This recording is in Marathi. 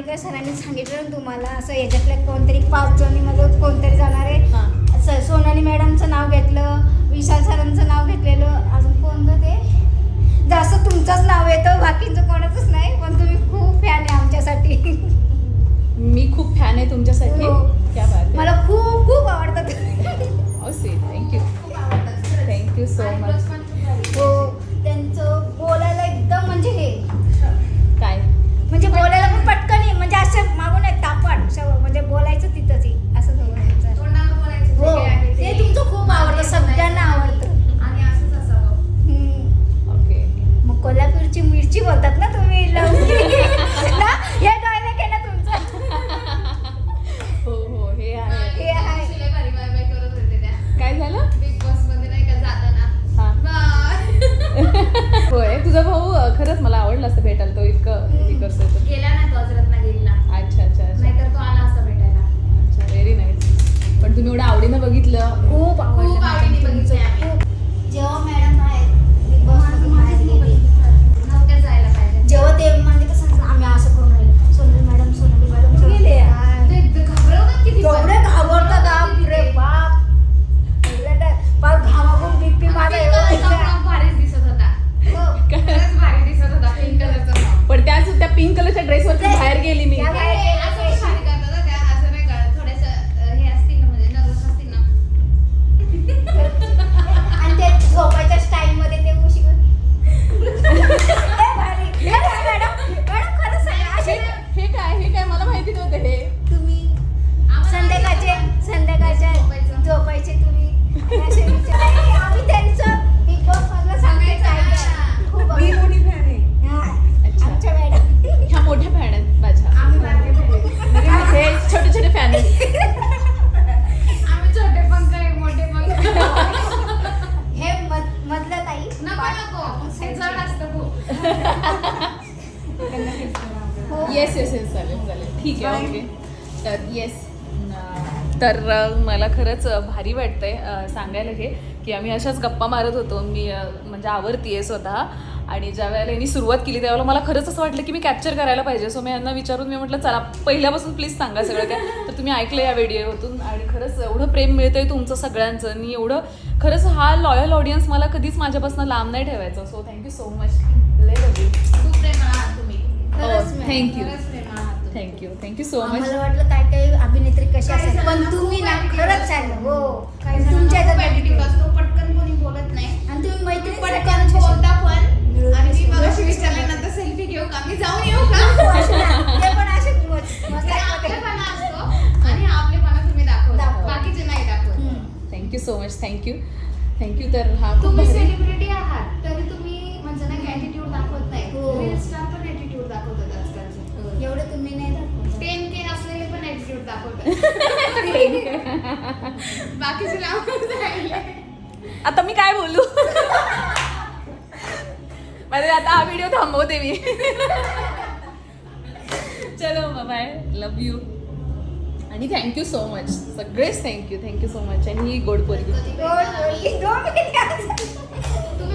काय सरांनी सांगितलं तुम्हाला असं याच्यातल्या कोणतरी पाच जणीमध्ये कोणतरी जाणार आहे. स- सोनाली मॅडमचं नाव घेतलं विशाल सरांचं नाव घेतलेलं. अजून कोणतं ते? जास्त तुमचंच नाव येतं बाकीचं कोणाचंच नाही पण तुम्ही खूप फॅन आहे आमच्यासाठी. मी खूप फॅन आहे तुमच्यासाठी. हो. क्या बात आहे. मला खूप खूप आवडतं तुम्ही. असे थँक्यू थँक्यू सो मच तुझा भाऊ खरंच मला आवडलं असतं भेटायला तो इतकं हे करतोय तो. गेला नाही तो आज रत्नागिरीला ड्रेसवरती बाहेर गेली मी. येस येस येस चालेल चालेल. ठीक आहे ओके तर येस तर मला खरंच भारी वाटतंय सांगायला हे. की आम्ही अशाच गप्पा मारत होतो. मी म्हणजे आवडती आहे स्वतः. आणि ज्या वेळेला यांनी सुरुवात केली त्यावेळेला मला खरंच असं वाटलं की मी कॅप्चर करायला पाहिजे. सो मी यांना विचारून मी म्हटलं चला पहिल्यापासून प्लीज सांगा सगळं काय. तर तुम्ही ऐकलं या व्हिडिओतून. आणि खरंच एवढं प्रेम मिळतंय तुमचं सगळ्यांचं. आणि एवढं खरंच हा लॉयल ऑडियन्स मला कधीच माझ्यापासून लांब नाही ठेवायचा. So thank you so much लय लव यू खूप प्रेमळ आहात तुम्ही. खरंच हो, मॅडम. thank you. खरंच प्रेमळ आहात तुम्ही. थँक्यू थँक्यू सो मच वाटलं काय काय अभिनेत्री कशी असेल. पण तुम्ही ना खरंच. हो. तुमच्या thank you so much thank you thank you तर हा खूप तुम्ही सेलिब्रिटी आहात तरी तुम्ही म्हणजे ना ऍटिट्यूड दाखवत नाही. हो. रील स्टार पण ऍटिट्यूड दाखवतात आजकालचे. एवढं तुम्ही नाही दाखवत. टेन के असलेले पण ऍटिट्यूड दाखवतात. बाकीचे राहिले. आता मी काय बोलू? माझे आता हा व्हिडिओ थांबवते मी. चलो बाय लव यू आणि थँक्यू सो मच सगळेच thank you thank you so much आणि ही गोड पोरगी.